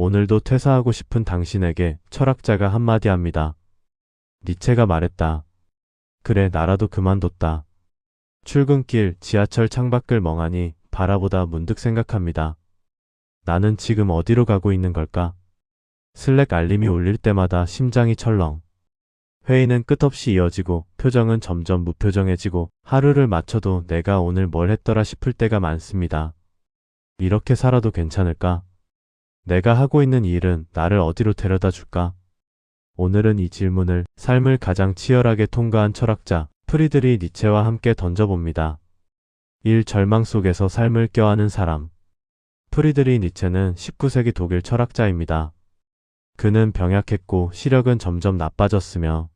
오늘도 퇴사하고 싶은 당신에게 철학자가 한마디 합니다. 니체가 말했다. 그래, 나라도 그만뒀다. 출근길 지하철 창밖을 멍하니 바라보다 문득 생각합니다. 나는 지금 어디로 가고 있는 걸까? 슬랙 알림이 울릴 때마다 심장이 철렁. 회의는 끝없이 이어지고 표정은 점점 무표정해지고 하루를 마쳐도 내가 오늘 뭘 했더라 싶을 때가 많습니다. 이렇게 살아도 괜찮을까? 내가 하고 있는 이 일은 나를 어디로 데려다 줄까? 오늘은 이 질문을 삶을 가장 치열하게 통과한 철학자 프리드리 니체와 함께 던져봅니다. 일 절망 속에서 삶을 껴안은 사람. 프리드리 니체는 19세기 독일 철학자입니다. 그는 병약했고 시력은 점점 나빠졌으며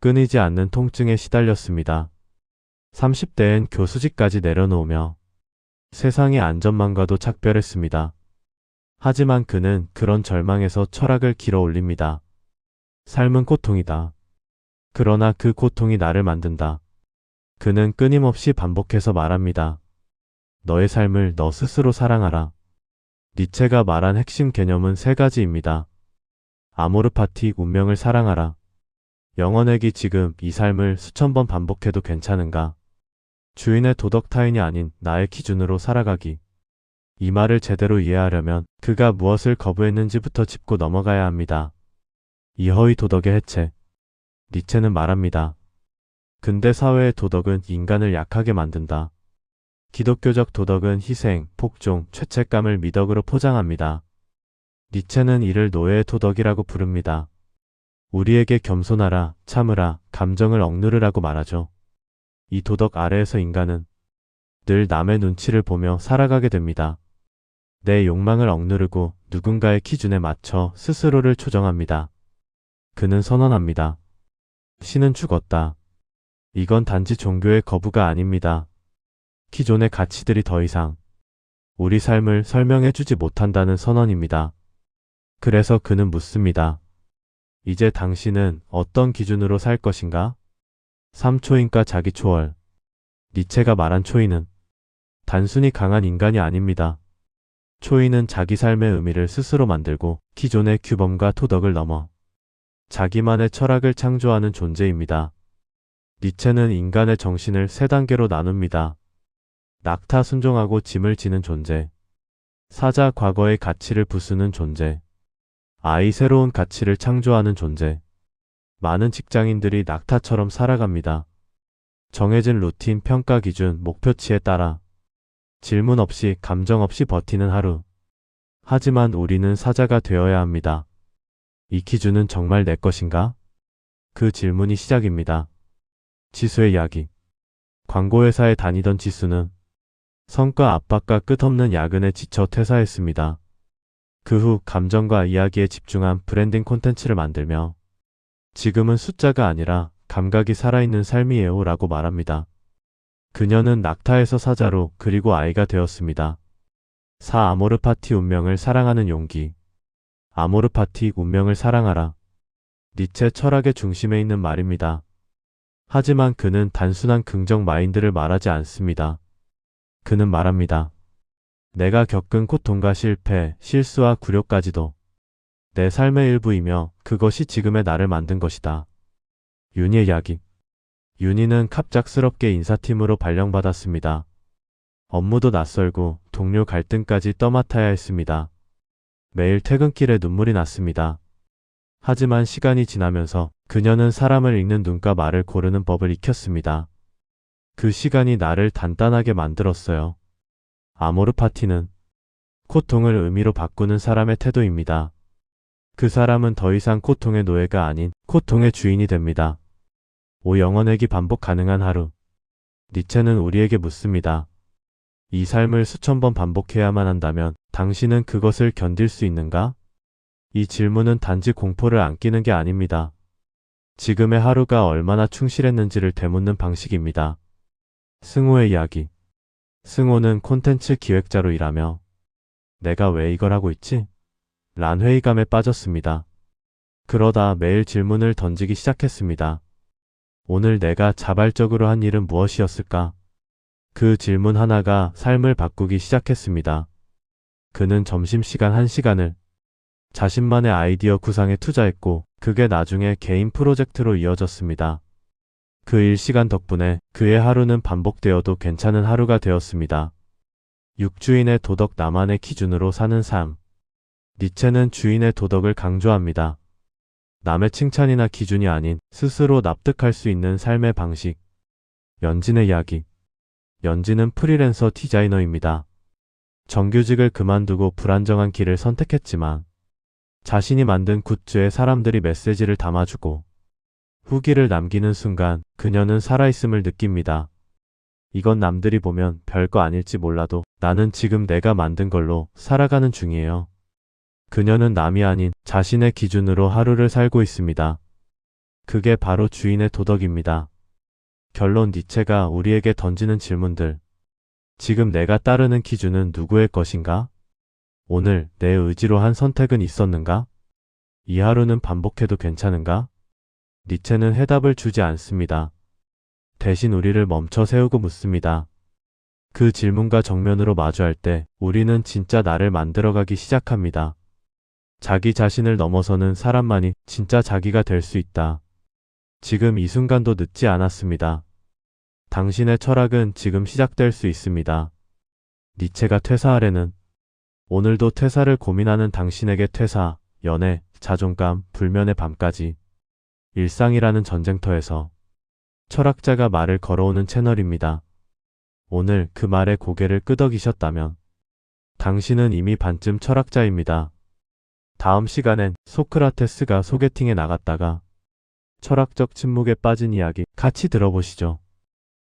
끊이지 않는 통증에 시달렸습니다. 30대엔 교수직까지 내려놓으며 세상의 안전망과도 작별했습니다. 하지만 그는 그런 절망에서 철학을 길어 올립니다. 삶은 고통이다. 그러나 그 고통이 나를 만든다. 그는 끊임없이 반복해서 말합니다. 너의 삶을 너 스스로 사랑하라. 니체가 말한 핵심 개념은 세 가지입니다. 아모르 파티 운명을 사랑하라. 영원액이 지금 이 삶을 수천 번 반복해도 괜찮은가? 주인의 도덕 타인이 아닌 나의 기준으로 살아가기. 이 말을 제대로 이해하려면 그가 무엇을 거부했는지부터 짚고 넘어가야 합니다. 이허위 도덕의 해체. 니체는 말합니다. 근대 사회의 도덕은 인간을 약하게 만든다. 기독교적 도덕은 희생, 폭종, 죄책감을 미덕으로 포장합니다. 니체는 이를 노예의 도덕이라고 부릅니다. 우리에게 겸손하라, 참으라, 감정을 억누르라고 말하죠. 이 도덕 아래에서 인간은 늘 남의 눈치를 보며 살아가게 됩니다. 내 욕망을 억누르고 누군가의 기준에 맞춰 스스로를 조정합니다. 그는 선언합니다. 신은 죽었다. 이건 단지 종교의 거부가 아닙니다. 기존의 가치들이 더 이상 우리 삶을 설명해 주지 못한다는 선언입니다. 그래서 그는 묻습니다. 이제 당신은 어떤 기준으로 살 것인가? 3초인가 자기 초월. 니체가 말한 초인은 단순히 강한 인간이 아닙니다. 초인은 자기 삶의 의미를 스스로 만들고 기존의 규범과 토덕을 넘어 자기만의 철학을 창조하는 존재입니다. 니체는 인간의 정신을 세 단계로 나눕니다. 낙타 순종하고 짐을 지는 존재. 사자 과거의 가치를 부수는 존재. 아이 새로운 가치를 창조하는 존재. 많은 직장인들이 낙타처럼 살아갑니다. 정해진 루틴, 평가 기준, 목표치에 따라 질문 없이 감정 없이 버티는 하루. 하지만 우리는 사자가 되어야 합니다. 이 기준은 정말 내 것인가? 그 질문이 시작입니다. 지수의 이야기. 광고회사에 다니던 지수는 성과 압박과 끝없는 야근에 지쳐 퇴사했습니다. 그 후 감정과 이야기에 집중한 브랜딩 콘텐츠를 만들며 지금은 숫자가 아니라 감각이 살아있는 삶이에요 라고 말합니다. 그녀는 낙타에서 사자로 그리고 아이가 되었습니다. 사 아모르 파티 운명을 사랑하는 용기. 아모르 파티 운명을 사랑하라. 니체 철학의 중심에 있는 말입니다. 하지만 그는 단순한 긍정 마인드를 말하지 않습니다. 그는 말합니다. 내가 겪은 고통과 실패, 실수와 굴욕까지도 내 삶의 일부이며 그것이 지금의 나를 만든 것이다. 윤희의 이야기. 윤희는 갑작스럽게 인사팀으로 발령받았습니다. 업무도 낯설고 동료 갈등까지 떠맡아야 했습니다. 매일 퇴근길에 눈물이 났습니다. 하지만 시간이 지나면서 그녀는 사람을 읽는 눈과 말을 고르는 법을 익혔습니다. 그 시간이 나를 단단하게 만들었어요. 아모르 파티는 고통을 의미로 바꾸는 사람의 태도입니다. 그 사람은 더 이상 고통의 노예가 아닌 고통의 주인이 됩니다. 오 영원액이 반복 가능한 하루. 니체는 우리에게 묻습니다. 이 삶을 수천 번 반복해야만 한다면 당신은 그것을 견딜 수 있는가? 이 질문은 단지 공포를 안기는 게 아닙니다. 지금의 하루가 얼마나 충실했는지를 되묻는 방식입니다. 승호의 이야기. 승호는 콘텐츠 기획자로 일하며 내가 왜 이걸 하고 있지? 란 회의감에 빠졌습니다. 그러다 매일 질문을 던지기 시작했습니다. 오늘 내가 자발적으로 한 일은 무엇이었을까? 그 질문 하나가 삶을 바꾸기 시작했습니다. 그는 점심시간 한 시간을 자신만의 아이디어 구상에 투자했고 그게 나중에 개인 프로젝트로 이어졌습니다. 그 일시간 덕분에 그의 하루는 반복되어도 괜찮은 하루가 되었습니다. 육주인의 도덕 나만의 기준으로 사는 삶. 니체는 주인의 도덕을 강조합니다. 남의 칭찬이나 기준이 아닌 스스로 납득할 수 있는 삶의 방식. 연진의 이야기. 연진은 프리랜서 디자이너입니다. 정규직을 그만두고 불안정한 길을 선택했지만 자신이 만든 굿즈에 사람들이 메시지를 담아주고 후기를 남기는 순간 그녀는 살아있음을 느낍니다. 이건 남들이 보면 별거 아닐지 몰라도 나는 지금 내가 만든 걸로 살아가는 중이에요. 그녀는 남이 아닌 자신의 기준으로 하루를 살고 있습니다. 그게 바로 주인의 도덕입니다. 결론 니체가 우리에게 던지는 질문들. 지금 내가 따르는 기준은 누구의 것인가? 오늘 내 의지로 한 선택은 있었는가? 이 하루는 반복해도 괜찮은가? 니체는 해답을 주지 않습니다. 대신 우리를 멈춰 세우고 묻습니다. 그 질문과 정면으로 마주할 때 우리는 진짜 나를 만들어가기 시작합니다. 자기 자신을 넘어서는 사람만이 진짜 자기가 될 수 있다. 지금 이 순간도 늦지 않았습니다. 당신의 철학은 지금 시작될 수 있습니다. 니체가 퇴사하려는 오늘도 퇴사를 고민하는 당신에게 퇴사, 연애, 자존감, 불면의 밤까지 일상이라는 전쟁터에서 철학자가 말을 걸어오는 채널입니다. 오늘 그 말에 고개를 끄덕이셨다면 당신은 이미 반쯤 철학자입니다. 다음 시간엔 소크라테스가 소개팅에 나갔다가 철학적 침묵에 빠진 이야기 같이 들어보시죠.